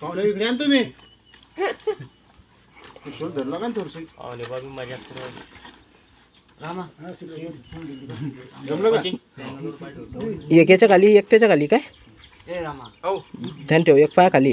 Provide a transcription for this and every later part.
पाहुणे इकडे आण तुम्ही थोडं धरलं का ना थोडंसं जमलं का एक याच्या खाली. एक त्याच्या खाली काय ध्यान ठेव एक पाया खाली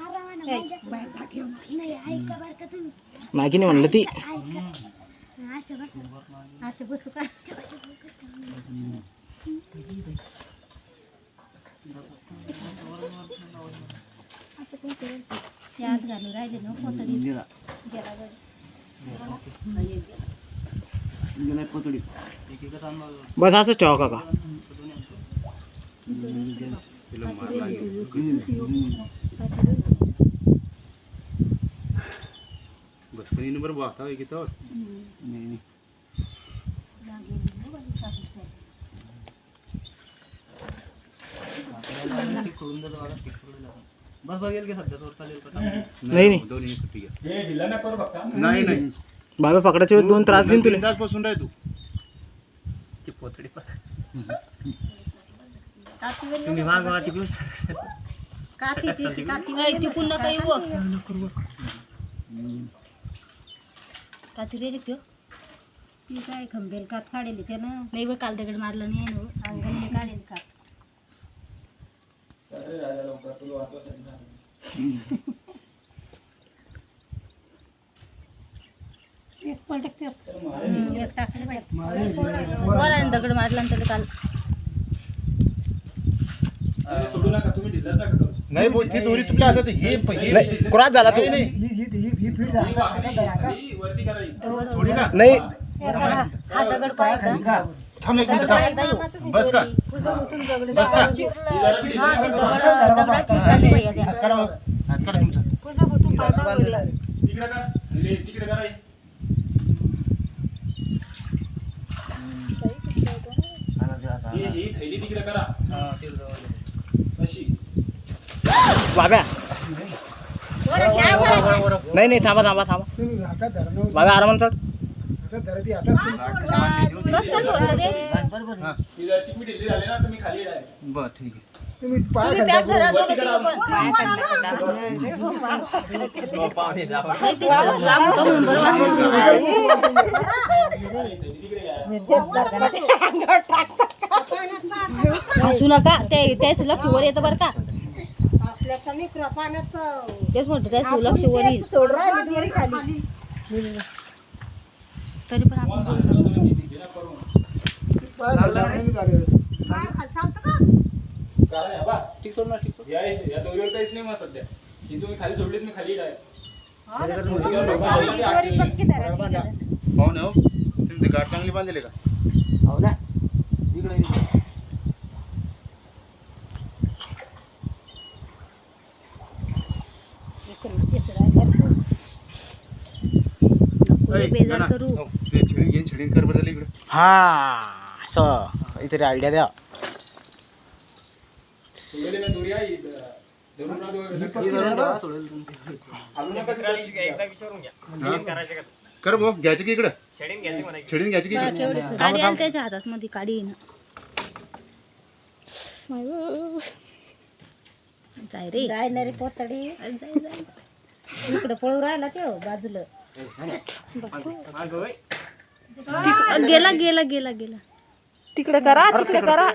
मागी नाही म्हणलं ती. बसू का? असं कोण करेल? आत घालून राहिले ना कोणतरी गेला बरं. बस वाहता की। तर नाही नाही। दोन्ही ठीक आहे नाही नाही। बाबा पकडायच्या वेळेस दोन त्रास देईन तुला। बसून राह तू। काती तिची काती ती पुन्हा काही व। काती रे त्यो ती काय खंबेल कात काढेली त्यानं? नाही बघ काल दगड मारलं नाही ना अंगण काढेल कात एक पलट एक टाकलं वर दगड मारला ना त्याला काल नाही बोल ती दोरी तुला आता ते हे हे नाही क्रॉस झाला तू. नाही का नाही. हा दगड पाहायचा थांब एक मिनिट थांब. बस का? बस का? हा ते दगड दगडाची चालली भैया त्या हात काढा मग. हात काढा तुमचा. बाब्या. नाही नाही थांबा थांबा थांबा बाबा आरामात चढ बस का सोडलं ते हा. बर ठीक आहे तुम्ही पॅक करा दोघं तिघं पण. नाही, ते लांब होतं म्हणून बरं. हसू नका ते त्याच लक्ष वर येतं बरं का तेच म्हणतो त्याच लक्ष वर येईल तरी पण आपण बोलू. पाहुणे हो तुम्ही ते गाठ चांगली बांधले का? बेजार ना. करू. हो, कर इकडे. हा असं. काहीतरी आयडिया द्या. कर भाऊ घ्यायचं की इकडं? छेडीन घ्यायचं की इकडे? काडी आली त्याच्या हातात मध्ये काडी आहे ना जाय रे. जाय ना रे पोतडी. इकडे पळू राहिला ते बाजूला. तिक- गेला गेला गेला गेला. तिकडे करा तिकडे करा.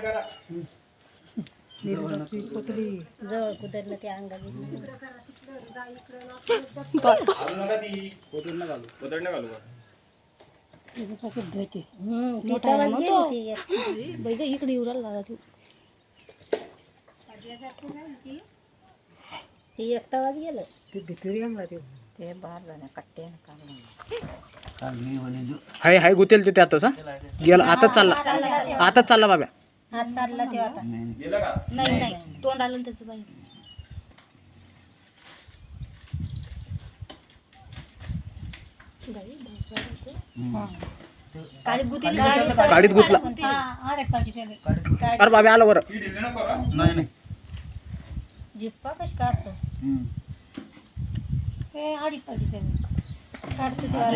जवळ कुदरलं त्या अंगा इकडे येऊ राहिला दादा तू ते एक तावाच गेलं हाय हाय गुतेल ते त्यातच हा? गेला आताच चालला. आताच चालला बाब्या. हात चालला तेव्हा आता. नाही नाही. तोंड आलं ना त्याचं बाहेर काळी गुतीली गाडीत गुतला. अरे बाब्या आला बरं. नाही नाही. जिप्पा कशी काढतो? हे आडी पाडी काढतो तेव्हा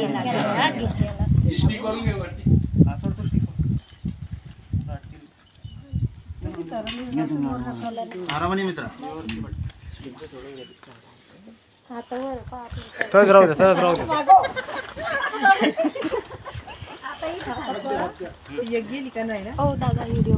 आरामाने मित्रा। तच राहू दे तच राहू दे हो दादा व्हिडिओ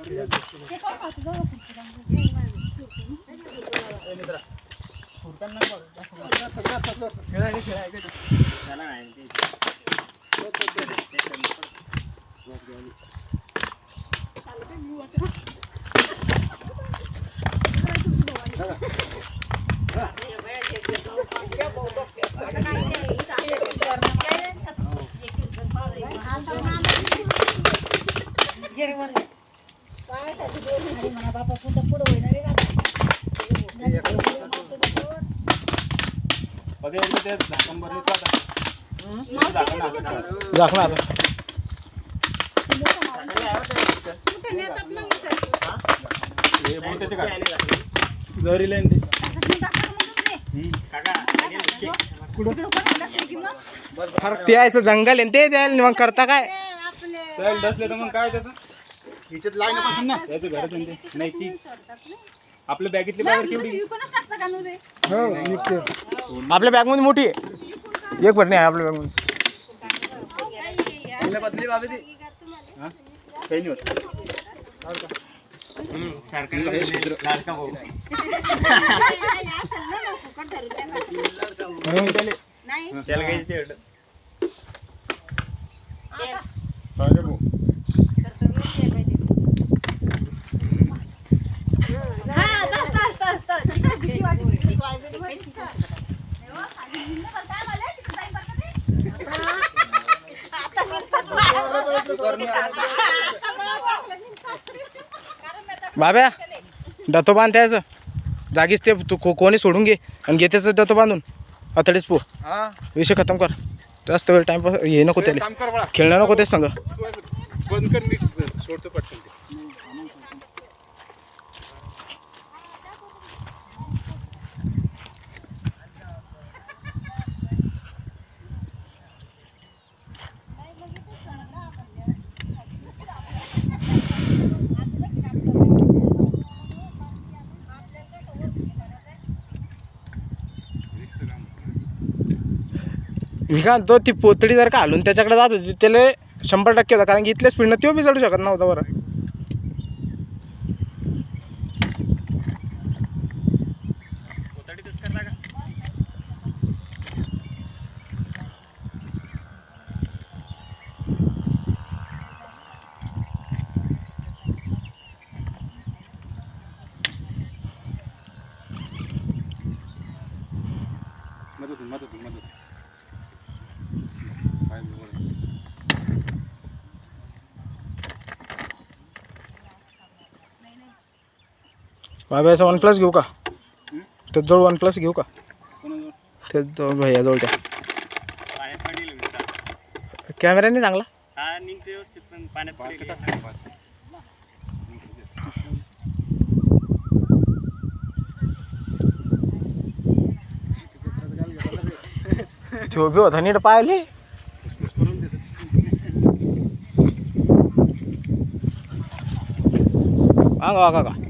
Iya, Jerman. दाखवा आता ते यायचं जंगल आहे न ते द्यायला मग करता काय? डसले तर मग काय त्याचं? हिच्यात लाईन पासून ना त्याचं घरच आहे ते नाही ती आपल्या बॅगेतली बाहेर केवढी आपल्या बॅग मध्ये मोठी आहे एक भर नाही आहे आपल्या बॅग मध्ये बदली बाबी ती काही नाही होत त्याला ते बाब्या डतो बांध त्याचं. जागीच ते तू को- कोणी सोडून घे आणि घे त्याचं डतो बांधून. अतडीच पो. हा. विषय खतम कर. जास्त वेळ टाइमपास हे नको त्याला. काम कर बाळा. खेळणं नको सांग. तू असं बंद कर मी सोडतो पटकन ते. मी का तो ती पोतडी जर का हालून त्याच्याकडे जात होती त्याला शंभर टक्के होता. कारण की इथल्या स्पीडनं तो बी चढू शकत नव्हता बरं. मदत मदत मदत होईल. पाय वर. बाब्याचा वन प्लस घेऊ का? त्याजवळ वन प्लस घेऊ का? ते जवळ भैयाजवळ त्या कॅमेरा नाही चांगला? तो बी होता नीट पाहिले. हा का का